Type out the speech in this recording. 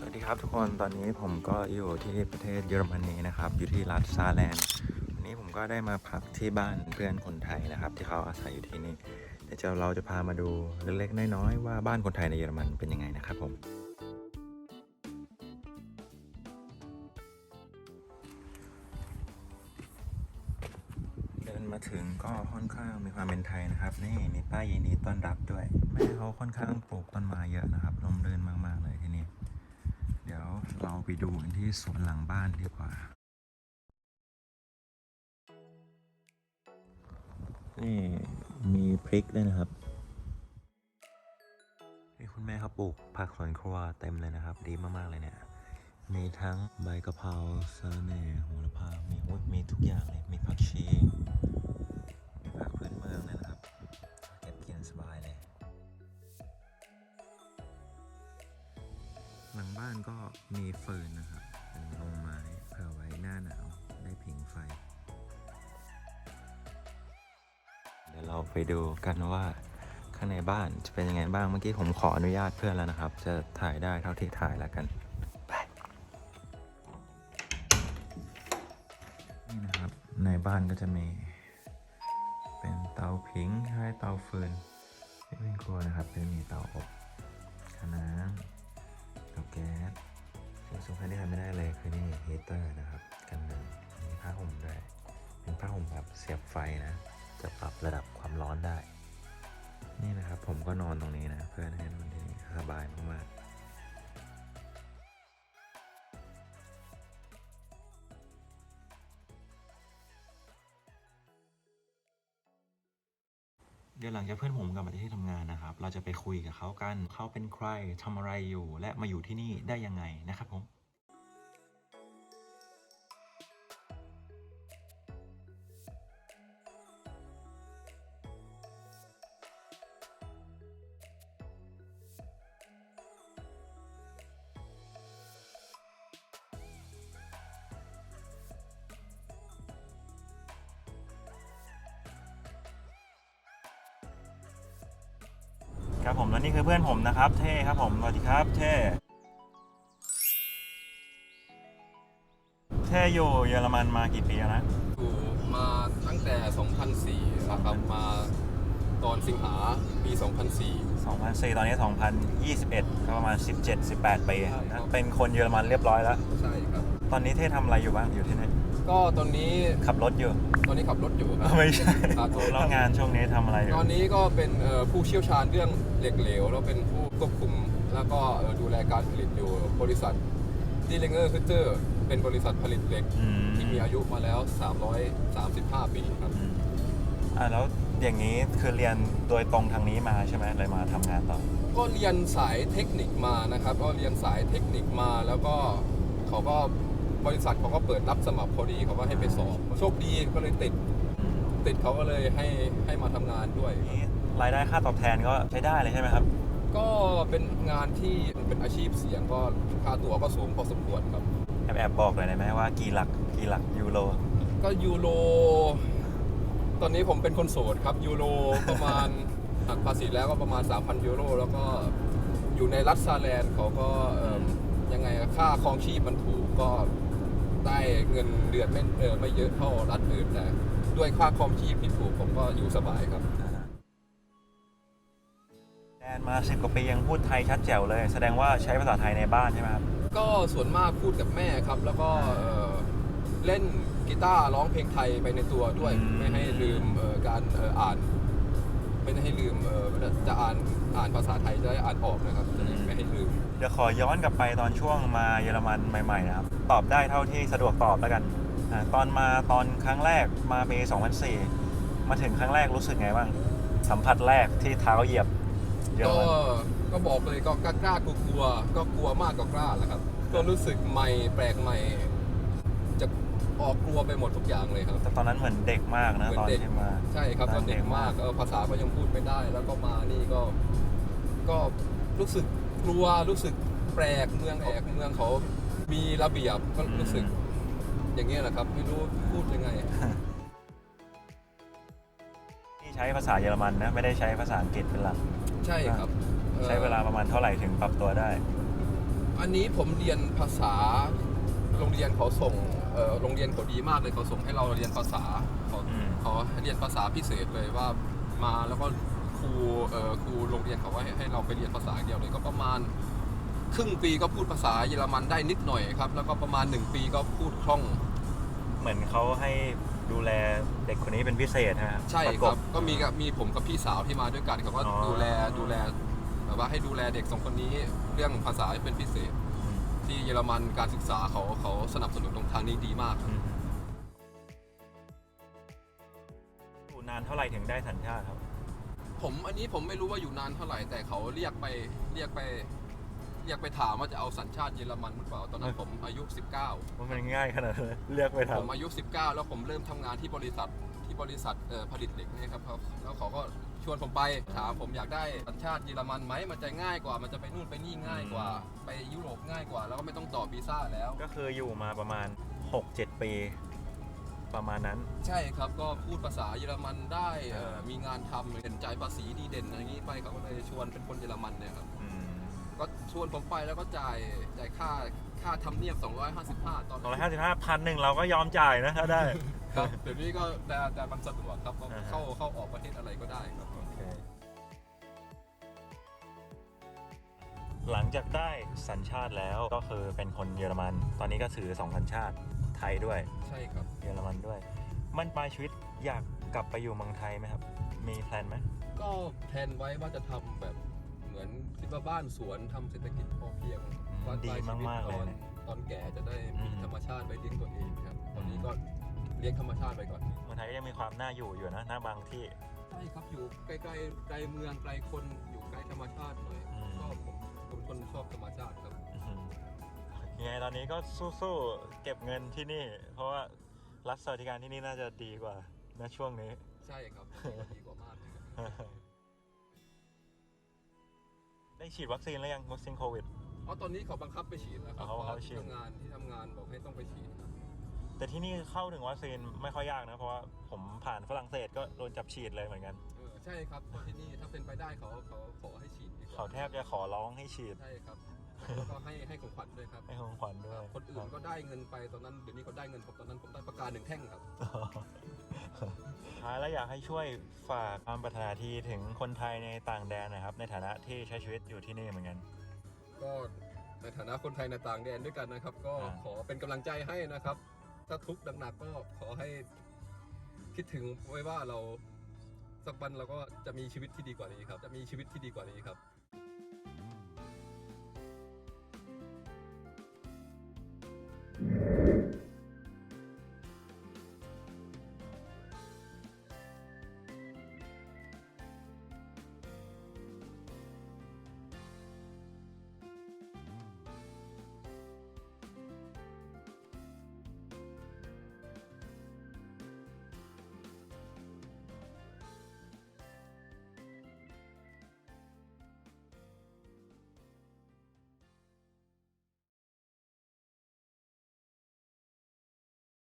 สวัสดีครับทุกคนตอนนี้ผมก็อยู่ที่ประเทศเยอรมนีนะครับ อยู่ที่รัฐซาแลนด์วันนี้ผมก็ได้มาพักที่บ้านเพื่อนคนไทยนะครับ ที่เขาอาศัยอยู่ที่นี่เดี๋ยวเราจะพามาดูเล็กๆน้อยๆว่าบ้านคนไทยในเยอรมันเป็นยังไงนะครับผมเดินมาถึงก็ค่อนข้างมีความเป็นไทยนะครับ นี่มีป้ายยินดีต้อนรับด้วย แม่เขาค่อนข้างปลูกต้นไม้เยอะนะครับร่มรื่นมากๆ เราไปดูกันที่สวนหลังบ้านดีกว่า นี่มีพริกด้วยนะครับ นี่คุณแม่เขาปลูกผักสวนครัวเต็มเลยนะครับ ดีมาก ๆ เลยเนี่ย มีทั้งใบกะเพราสะระแหน่โหระพา มีโอ้ยมีทุกอย่างเลย มีผักชี มีเฟิร์นนะครับเป็นโรงไม้เผื่อไว้หน้าหนาวได้ผิงไฟ เดี๋ยวเราไปดูกันว่าข้างในบ้านจะเป็นยังไงบ้างเมื่อกี้ผมขออนุญาตเพื่อนแล้วนะครับ จะถ่ายได้เท่าที่ถ่ายแล้วกันไปนี่นะครับในบ้านก็จะมี เป็นเตาผิงคล้ายเตาฟืนที่เป็นครัวนะครับจะมีเตาอบขน้ำเตาแก๊ส สิ่งสำคัญที่ทำไม่ได้เลยคือนี่ฮีเตอร์นะครับ กันหนึ่งมีผ้าห่มด้วยเป็นผ้าห่มแบบเสียบไฟนะ จะปรับระดับความร้อนได้ นี่นะครับผมก็นอนตรงนี้นะ เพื่อให้นอนที่สบายมากๆ เดี๋ยวหลังจากเพื่อนผมกลับมาที่ทำงานนะครับ เราจะไปคุยกับเขากันเขาเป็นใครทำอะไรอยู่ และมาอยู่ที่นี่ได้ยังไงนะครับผม ครับผมและนี่คือเพื่อนผมนะครับ เท่ครับผมสวัสดีครับ เท่เท่อยู่เยอรมันมากี่ปีแล้วนะอยู่มาตั้งแต่ 2004นะครับมาตอนสิงหาปี 2004 2004 ตอนนี้ 2021 ก็ประมาณ 17-18 ปีนะเป็นคนเยอรมันเรียบร้อยแล้ว ใช่ครับ ตอนนี้เท่ทำอะไรอยู่บ้างอยู่ที่นี่ ก็ตอนนี้ขับรถอยู่ ตอนนี้ขับรถอยู่ครับ ไม่ใช่ครับผมแล้วงานช่วงนี้ทำอะไรอยู่ ตอนนี้ก็เป็นเอ่อผู้เชี่ยวชาญเรื่องเหล็กเหลว แล้วเป็นผู้ควบคุมแล้วก็เอ่อดูแลการผลิตอยู่บริษัทดีเลงเกอร์คือเตอร์เป็นบริษัทผลิตเหล็กอืม ที่มีอายุมาแล้ว 335 ปีครับ อืมอ่าแล้วอย่างนี้คือเรียนโดยตรงทางนี้มาใช่ไหมเลยมาทำงานต่อ ก็เรียนสายเทคนิคมานะครับ ก็เรียนสายเทคนิคมาแล้วก็เขาก็ บริษัทเขาก็เปิดรับสมัครพอดีเขาก็ให้ไปสอบโชคดีก็เลยติด ติดเขาก็เลยให้ให้มาทำงานด้วย นี่รายได้ค่าตอบแทนก็ใช้ได้เลยใช่ไหมครับ ก็เป็นงานที่เป็นอาชีพเสี่ยงก็ค่าตัวก็สูงพอสมควรครับ แอบแอบบอกเลยได้ไหมว่ากี่หลักกี่หลักยูโรก็ยูโร ตอนนี้ผมเป็นคนโสดครับยูโรประมาณ หักภาษีแล้วก็ประมาณ 3,000 ยูโร แล้วก็อยู่ในรัฐซาแลนด์เขาก็เอิ่มยังไงอะค่าครองชีพมันถูกก็ ได้เงินเดือนไม่เออไม่เยอะเท่ารัฐอื่นแต่ด้วยค่าครองชีพที่ถูกผมก็อยู่สบายครับ แดนมาสิบกว่าปียังพูดไทยชัดแจ๋วเลย แสดงว่าใช้ภาษาไทยในบ้านใช่ไหมครับ ก็ส่วนมากพูดกับแม่ครับ แล้วก็เอ่อเล่นกีตาร์ร้องเพลงไทยไปในตัวด้วย อืม ไม่ให้ลืมเอ่อการเอ่ออ่าน ไม่ให้ลืมเอ่อจะอ่านอ่านภาษาไทยจะได้อ่านออกนะครับจะได้ไม่ให้ลืม เดี๋ยวขอย้อนกลับไปตอนช่วงมาเยอรมันใหม่ๆนะครับ ตอบได้เท่าที่สะดวกตอบแล้วกันอ่าตอนมาตอนครั้งแรกมาปี2004 มาถึงครั้งแรกรู้สึกไงบ้าง สัมผัสแรกที่เท้าเหยียบเยอรก็มันก็บอกเลยก็กล้ากล้ากลัวกลัวก็กลัวมากกว่ากล้าแหละครับ ก็รู้สึกใหม่แปลกใหม่ จะ ออกกลัวไปหมดทุกอย่างเลยครับ แต่ตอนนั้นเหมือนเด็กมากนะเหมือนตอนเด็ก ที่มาใช่ครับตอนเด็กมากเออภาษาก็ยังพูดไม่ได้ แล้วก็มานี่ก็ ก็รู้สึกกลัวรู้สึกแปลกเมืองแอกเมืองเขามีระเบียบก็รู้สึกอย่างเงี้ยแหละครับ ไม่รู้พูดยังไง ที่ใช้ภาษาเยอรมันนะไม่ได้ใช้ภาษาอังกฤษเป็นหลัก ใช่ครับอ่อ ใช้เวลาประมาณเท่าไหร่ถึงปรับตัวได้ อันนี้ผมเรียนภาษาโรงเรียนเขาส่งเอ่อโรงเรียนเขาดีมากเลยเขาส่งให้เราเรียนภาษาเขาอืม เขาให้เรียนภาษาพิเศษเลยว่ามาแล้วก็ครูเอ่อครูโรงเรียนเขาว่าให้ให้เราไปเรียนภาษาอย่างเดียวเลยก็ประมาณ ครึ่งปีก็พูดภาษาเยอรมันได้นิดหน่อยครับ แล้วก็ประมาณ1ปีก็พูดคล่อง เหมือนเขาให้ดูแลเด็กคนนี้เป็นพิเศษฮะใช่ประคกรับก็มีกับมีผมกับพี่สาวที่มาด้วยกันเขาก็อ๋อ ดูแลดูแลแบบว่าให้ดูแลเด็กสองคนนี้เรื่องภาษาเป็นพิเศษอืมที่เยอรมันการศึกษาเขาเขาสนับส นุนตรงทางนี้ดีมากครับอืมอยู่นานเท่าไหร่ถึงได้สัญชาติครับ ผมอันนี้ผมไม่รู้ว่าอยู่นานเท่าไหร่ แต่เขาเรียกไปเรียกไป เรียกไปถามว่าจะเอาสัญชาติเยอรมันหรือเปล่าตอนนั้นผมอายุ 19ว่ามันง่ายขนาดนั้นเลือกไปผมทำอายุ 19 แล้วผมเริ่มทำงานที่บริษัทที่บริษัทเอ่อผลิตเหล็กเนี่ยครับครับแล้วเขาก็ชวนผมไปถามผมอยากได้สัญชาติเยอรมันไหมมันจะง่ายกว่ามันจะไปนู่นไปนี่ง่ายกว่า ไปยุโรปง่ายกว่า แล้วก็ไม่ต้องต่อวีซ่าแล้ว ก็คืออยู่มาประมาณ 6-7 ปี ประมาณนั้น ใช่ครับก็พูดภาษาเยอรมันได้เอ่อมีงานทำเด่นใจายภาษีดีเด่นอะไรอย่างนี้ไปเขาก็เลยชวนเป็นคนเยอรมันเนี่ยครับ อืมก็ชวนผมไปแล้วก็จ่ายจ่ายค่าค่าทำเนียบ 255 ตอนสองร้อยห้าสิบห้าพันหนึ่งเราก็ยอมจ่ายนะถ้าได้ ครับเดี๋ยวนี้ก็แต่แต่มันสะดวกครับก็อ่าฮะ เข้าเข้าออกประเทศอะไรก็ได้ครับโอเคหลังจากได้สัญชาติแล้วก็คือเป็นคนเยอรมัน ตอนนี้ก็ถือสองสัญชาติ ไทยด้วย ใช่ครับ เยอรมันด้วย มันปลายชีวิตอยากกลับไปอยู่เมืองไทยไหมครับ มีแพลนไหมก็แพลนไว้ว่าจะทำแบบเหมือนคิดว่าบ้านสวนทำเศรษฐกิจพอเพียงวันดีปลายชีวิตมากๆตเลอยนนะ ตอนแก่จะได้มีอืมธรรมชาติไปเลี้ยงตัวเองครับ ตอนนี้ก็เลี้ยงธรรมชาติไปก่อน เมืองไทยก็ยังมีความน่าอยู่อยู่นะหน้าบางที่ ใช่ครับอยู่ใกล้ๆไกลเมืองไกลคนอยู่ใกล้ธรรมชาติหน่อยอืม ก็ผมผมคนชอบธรรมชาติครับ อื้อหือ ยังไงตอนนี้ก็สู้ๆเก็บเงินที่นี่ เพราะว่ารัฐสวัสดิการที่นี่น่าจะดีกว่าณช่วงนี้ ใช่ครับดีกว่ามากเลยครับได้ฉีดวัคซีนแล้วยังวัคซีนโควิดเพราะตอนนี้เขาบังคับไปฉีดแล้วครับอ๋อเขาบังคับเพราะฉีดที่ทำงานที่ทำงานบอกให้ต้องไปฉีดครับแต่ที่นี่เข้าถึงวัคซีนไม่ค่อยยากนะ เพราะว่าผมผ่านฝรั่งเศสก็โดนจับฉีดเลยเหมือนกันเออใช่ครับเพราะที่นี่ถ้าเป็นไปได้เขาเขาขอให้ฉีดดีกว่า เขาแทบจะขอร้องให้ฉีด ใช่ครับแล้วก็ให้ให้ของขวัญด้วยครับให้ของขวัญด้วย คนอื่นก็ได้เงินไปตอนนั้นเดี๋ยวนี้เขาได้เงินผมตอนนั้นผมได้ประกาหนึ่งแท่งครับท้ายแล้วอยากให้ช่วยฝากความปรารถนาทีถึงคนไทยในต่างแดนนะครับ ในฐานะที่ใช้ชีวิตอยู่ที่นี่เหมือนกัน ก็ในฐานะคนไทยในต่างแดนด้วยกันนะครับ ก็อ่าขอเป็นกำลังใจให้นะครับ ถ้าทุกข์หนักๆก็ขอให้คิดถึงไว้ว่าเราสักวันเราก็จะมีชีวิตที่ดีกว่านี้ครับ จะมีชีวิตที่ดีกว่านี้ครับ Yeah.